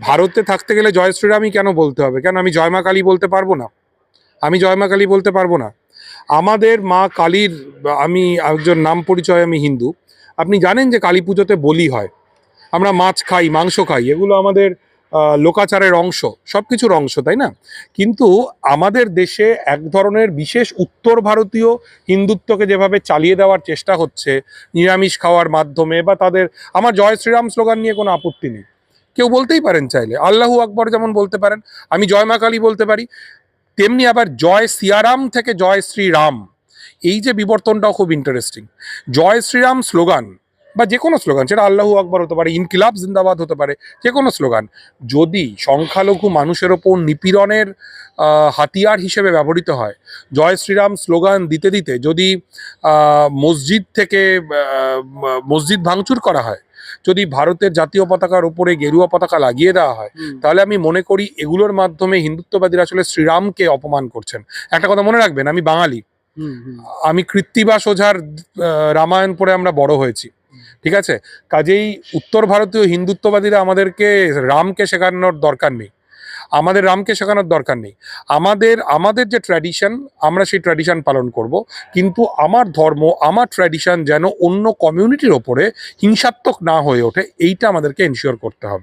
ভারতে থাকতে গেলে জয় শ্রীরামই কেন বলতে হবে? কেন আমি জয় মা কালী বলতে পারব না? আমি জয় মা কালী বলতে পারব না। আমাদের মা কালীর, আমি একজন নাম পরিচয়, আমি হিন্দু। আপনি জানেন যে কালী পুজোতে বলি হয়। আমরা মাছ খাই, মাংস খাই। এগুলো আমাদের লোকাচারের অংশ সব কিছুর অংশ, তাই না? কিন্তু আমাদের দেশে এক ধরনের বিশেষ উত্তর ভারতীয় হিন্দুত্বকে যেভাবে চালিয়ে দেওয়ার চেষ্টা হচ্ছে, নিরামিষ খাওয়ার মাধ্যমে বা তাদের, আমার জয় শ্রীরাম স্লোগান নিয়ে কোনো আপত্তি নেই। কেউ বলতেই পারেন চাইলে, আল্লাহু আকবর যেমন বলতে পারেন, আমি জয় মা কালী বলতে পারি, তেমনি আবার জয় সিয়ারাম থেকে জয় শ্রীরাম। এই যে বিবর্তনটাও খুব ইন্টারেস্টিং জয় শ্রীরাম স্লোগান বা যে কোনো স্লোগান সেটা আল্লাহু আকবর হতে পারে ইনকিলাব জিন্দাবাদ হতে পারে যে কোনো স্লোগান। যদি সংখ্যালঘু মানুষের ওপর নিপীড়নের হাতিয়ার হিসেবে ব্যবহৃত হয় জয় শ্রীরাম স্লোগান দিতে দিতে যদি মসজিদ থেকে মসজিদ ভাঙচুর করা হয় যদি ভারতের জাতীয় পতাকার উপরে গেরুয়া পতাকা লাগিয়ে দেওয়া হয় তাহলে আমি মনে করি এগুলোর মাধ্যমে হিন্দুত্ববাদীরা আসলে শ্রীরামকে অপমান করছেন। একটা কথা মনে রাখবেন আমি বাঙালি। আমি কৃত্তিবাস ওঝার রামায়ণ পড়ে আমরা বড় হয়েছি। ঠিক আছে? কাজেই উত্তর ভারতীয় হিন্দুত্ববাদীরা আমাদেরকে রামকে শেখানোর দরকার নেই। আমাদের রামকে শেখানোর দরকার নেই। আমাদের আমাদের যে ট্র্যাডিশন আমরা সেই ট্র্যাডিশন পালন করব। কিন্তু আমার ধর্ম, আমার ট্র্যাডিশন যেন অন্য কমিউনিটির ওপরে হিংসাত্মক না হয়ে ওঠে, এইটা আমাদেরকে এনশিওর করতে হবে।